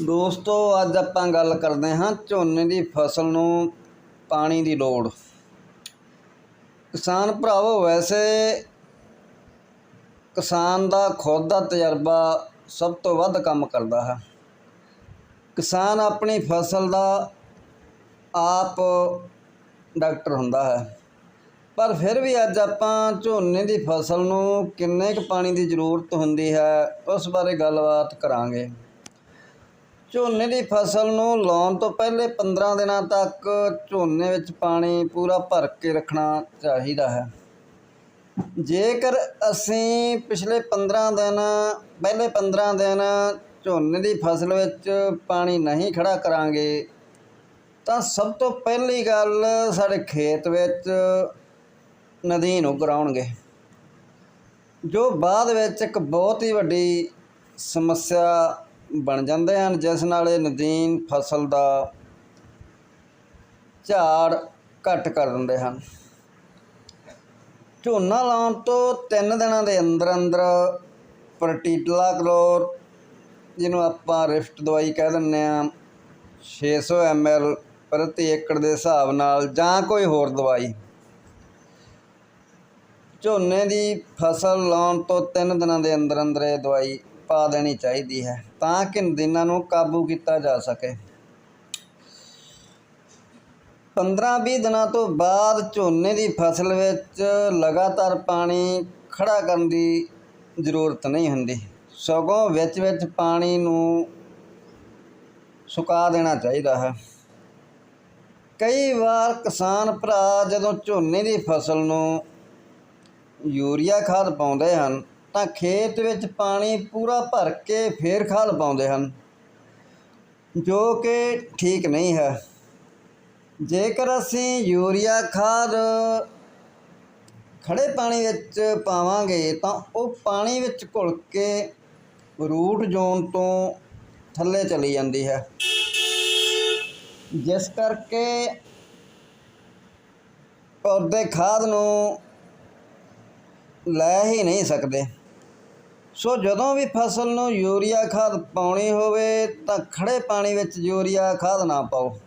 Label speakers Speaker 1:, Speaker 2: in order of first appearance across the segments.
Speaker 1: ਦੋਸਤੋ, ਅੱਜ ਆਪਾਂ ਗੱਲ ਕਰਦੇ ਹਾਂ ਝੋਨੇ ਦੀ ਫਸਲ ਨੂੰ ਪਾਣੀ ਦੀ ਲੋੜ। ਕਿਸਾਨ ਭਰਾਵੋ, ਵੈਸੇ ਕਿਸਾਨ ਦਾ ਖੁਦ ਦਾ ਤਜਰਬਾ ਸਭ ਤੋਂ ਵੱਧ ਕੰਮ ਕਰਦਾ ਹੈ। ਕਿਸਾਨ ਆਪਣੀ ਫਸਲ ਦਾ ਆਪ ਡਾਕਟਰ ਹੁੰਦਾ ਹੈ। ਪਰ ਫਿਰ ਵੀ ਅੱਜ ਆਪਾਂ ਝੋਨੇ ਦੀ ਫਸਲ ਨੂੰ ਕਿੰਨੇ ਕੁ ਪਾਣੀ ਦੀ ਜ਼ਰੂਰਤ ਹੁੰਦੀ ਹੈ, ਉਸ ਬਾਰੇ ਗੱਲਬਾਤ ਕਰਾਂਗੇ। ਝੋਨੇ ਦੀ ਫਸਲ ਨੂੰ ਲਾਉਣ ਤੋਂ ਪਹਿਲੇ 15 ਦਿਨਾਂ ਤੱਕ ਝੋਨੇ ਵਿੱਚ ਪਾਣੀ ਪੂਰਾ ਭਰ ਕੇ ਰੱਖਣਾ ਚਾਹੀਦਾ ਹੈ। ਜੇਕਰ ਅਸੀਂ ਪਿਛਲੇ 15 ਦਿਨ, ਪਹਿਲੇ 15 ਦਿਨ ਝੋਨੇ ਦੀ ਫਸਲ ਵਿੱਚ ਪਾਣੀ ਨਹੀਂ ਖੜਾ ਕਰਾਂਗੇ, ਤਾਂ ਸਭ ਤੋਂ ਪਹਿਲੀ ਗੱਲ ਸਾਡੇ ਖੇਤ ਵਿੱਚ ਨਦੀਨ ਉੱਗ ਆਉਣਗੇ ਜੋ ਬਾਅਦ ਵਿੱਚ ਇੱਕ ਬਹੁਤ ਹੀ ਵੱਡੀ ਸਮੱਸਿਆ ਬਣ ਜਾਂਦੇ ਹਨ, ਜਿਸ ਨਾਲ ਇਹ ਨਦੀਨ ਫਸਲ ਦਾ ਝਾੜ ਘੱਟ ਕਰ ਦਿੰਦੇ ਹਨ। ਝੋਨਾ ਲਾਉਣ ਤੋਂ 3 ਦਿਨਾਂ ਦੇ ਅੰਦਰ ਅੰਦਰ ਪ੍ਰਟੀਟਲਾ ਕਲੋਰ, ਜਿਹਨੂੰ ਆਪਾਂ ਰਿਫਟ ਦਵਾਈ ਕਹਿ ਦਿੰਦੇ ਆ 600 ml ਪ੍ਰਤੀ ਏਕੜ ਦੇ ਹਿਸਾਬ ਨਾਲ ਜਾਂ ਕੋਈ ਹੋਰ ਦਵਾਈ। ਝੋਨੇ ਦੀ ਫਸਲ ਲਾਉਣ ਤੋਂ 3 ਦਿਨਾਂ ਦੇ ਅੰਦਰ ਅੰਦਰ ਇਹ ਦਵਾਈ ਪਾ ਦੇਣੀ ਚਾਹੀਦੀ ਹੈ ਤਾਂ ਕਿ ਨਦੀਨਾਂ ਨੂੰ ਕਾਬੂ ਕੀਤਾ ਜਾ ਸਕੇ। 15-20 ਦਿਨਾਂ ਤੋਂ ਬਾਅਦ ਝੋਨੇ ਦੀ ਫਸਲ ਵਿੱਚ ਲਗਾਤਾਰ ਪਾਣੀ ਖੜਾ ਕਰਨ ਦੀ ਜ਼ਰੂਰਤ ਨਹੀਂ ਹੁੰਦੀ। ਸਗੋਂ ਵਿੱਚ ਵਿੱਚ ਪਾਣੀ ਨੂੰ ਸੁਕਾ ਦੇਣਾ ਚਾਹੀਦਾ ਹੈ। ਕਈ ਵਾਰ ਕਿਸਾਨ ਭਰਾ ਜਦੋਂ ਝੋਨੇ ਦੀ ਫਸਲ ਨੂੰ ਯੂਰੀਆ ਖਾਦ ਪਾਉਂਦੇ ਹਨ ਤਾਂ ਖੇਤ ਵਿੱਚ ਪਾਣੀ ਪੂਰਾ ਭਰ ਕੇ ਫੇਰ ਖਾਦ ਪਾਉਂਦੇ ਹਨ, ਜੋ ਕਿ ਠੀਕ ਨਹੀਂ ਹੈ। ਜੇਕਰ ਅਸੀਂ ਯੂਰੀਆ ਖਾਦ ਖੜੇ ਪਾਣੀ ਵਿੱਚ ਪਾਵਾਂਗੇ, ਤਾਂ ਉਹ ਪਾਣੀ ਵਿੱਚ ਘੁਲ ਕੇ ਰੂਟ ਜ਼ੋਨ ਤੋਂ ਥੱਲੇ ਚਲੀ ਜਾਂਦੀ ਹੈ। ਜਿਸ ਕਰਕੇ ਪੌਦੇ ਖਾਦ ਨੂੰ ਲੈ ਹੀ ਨਹੀਂ ਸਕਦੇ। ਸੋ ਜਦੋਂ ਵੀ ਫਸਲ ਨੂੰ ਯੂਰੀਆ ਖਾਦ ਪਾਉਣੀ ਹੋਵੇ ਤਾਂ ਖੜੇ ਪਾਣੀ ਵਿੱਚ ਯੂਰੀਆ ਖਾਦ ਨਾ ਪਾਓ।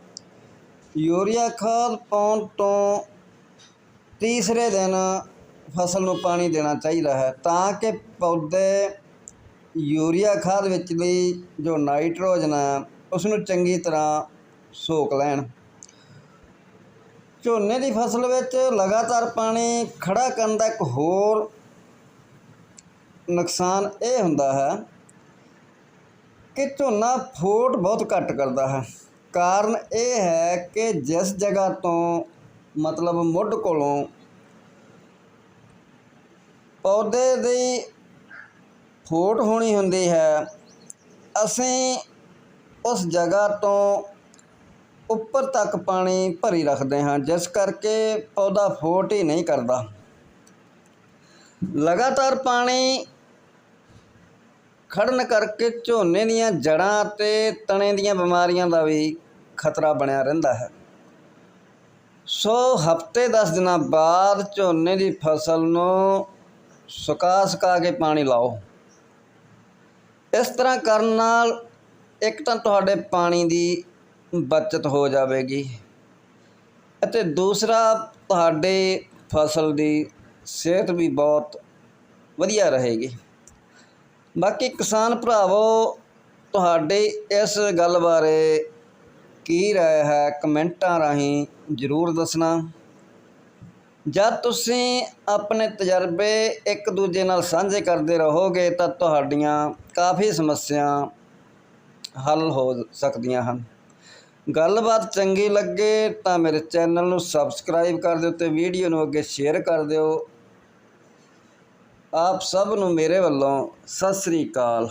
Speaker 1: ਯੂਰੀਆ ਖਾਦ ਪਾਉਣ ਤੋਂ ਤੀਸਰੇ ਦਿਨ ਫਸਲ ਨੂੰ ਪਾਣੀ ਦੇਣਾ ਚਾਹੀਦਾ ਹੈ ਤਾਂ ਕਿ ਪੌਦੇ ਯੂਰੀਆ ਖਾਦ ਵਿਚਲੀ ਜੋ ਨਾਈਟ੍ਰੋਜਨ ਹੈ ਉਸ ਨੂੰ ਚੰਗੀ ਤਰ੍ਹਾਂ ਸੋਖ ਲੈਣ। ਝੋਨੇ ਦੀ ਫਸਲ ਵਿੱਚ ਲਗਾਤਾਰ ਪਾਣੀ ਖੜਾ ਕਰਨ ਦਾ ਇੱਕ ਹੋਰ ਨੁਕਸਾਨ ਇਹ ਹੁੰਦਾ ਹੈ ਕਿ ਝੋਨਾ ਫੋਟ ਬਹੁਤ ਘੱਟ ਕਰਦਾ ਹੈ। ਕਾਰਨ ਇਹ ਹੈ ਕਿ ਜਿਸ ਜਗ੍ਹਾ ਤੋਂ ਮਤਲਬ ਮੁੱਢ ਕੋਲੋਂ ਪੌਦੇ ਦੀ ਫੋਟ ਹੋਣੀ ਹੁੰਦੀ ਹੈ, ਅਸੀਂ ਉਸ ਜਗ੍ਹਾ ਤੋਂ ਉੱਪਰ ਤੱਕ ਪਾਣੀ ਭਰੀ ਰੱਖਦੇ ਹਾਂ, ਜਿਸ ਕਰਕੇ ਪੌਦਾ ਫੋਟ ਹੀ ਨਹੀਂ ਕਰਦਾ। ਲਗਾਤਾਰ ਪਾਣੀ ਖੜਨ ਕਰਕੇ ਝੋਨੇ ਦੀਆਂ ਜੜਾਂ ਅਤੇ ਤਣੇ ਦੀਆਂ ਬਿਮਾਰੀਆਂ ਦਾ ਵੀ ਖਤਰਾ ਬਣਿਆ ਰਹਿੰਦਾ ਹੈ। ਸੋ ਹਫ਼ਤੇ 10 ਦਿਨਾਂ ਬਾਅਦ ਝੋਨੇ ਦੀ ਫਸਲ ਨੂੰ ਸੁਕਾ ਸੁਕਾ ਕੇ ਪਾਣੀ ਲਾਓ। ਇਸ ਤਰ੍ਹਾਂ ਕਰਨ ਨਾਲ ਇੱਕ ਤਾਂ ਤੁਹਾਡੇ ਪਾਣੀ ਦੀ ਬਚਤ ਹੋ ਜਾਵੇਗੀ ਅਤੇ ਦੂਸਰਾ, ਤੁਹਾਡੇ ਫਸਲ ਦੀ ਸਿਹਤ ਵੀ ਬਹੁਤ ਵਧੀਆ ਰਹੇਗੀ। ਬਾਕੀ ਕਿਸਾਨ ਭਰਾਵੋ, ਤੁਹਾਡੇ ਇਸ ਗੱਲ ਬਾਰੇ ਕੀ ਰਾਏ ਹੈ ਕਮੈਂਟਾਂ ਰਾਹੀਂ ਜ਼ਰੂਰ ਦੱਸਣਾ। ਜਦ ਤੁਸੀਂ ਆਪਣੇ ਤਜਰਬੇ ਇੱਕ ਦੂਜੇ ਨਾਲ ਸਾਂਝੇ ਕਰਦੇ ਰਹੋਗੇ ਤਾਂ ਤੁਹਾਡੀਆਂ ਕਾਫੀ ਸਮੱਸਿਆ ਹੱਲ ਹੋ ਸਕਦੀਆਂ ਹਨ। ਗੱਲਬਾਤ ਚੰਗੀ ਲੱਗੇ ਤਾਂ ਮੇਰੇ ਚੈਨਲ ਨੂੰ ਸਬਸਕ੍ਰਾਈਬ ਕਰ ਦਿਓ ਤੇ ਵੀਡੀਓ ਨੂੰ ਅੱਗੇ ਸ਼ੇਅਰ ਕਰ ਦਿਓ। ਆਪ ਸਭ ਨੂੰ ਮੇਰੇ ਵੱਲੋਂ ਸਤਿ ਸ੍ਰੀ ਅਕਾਲ।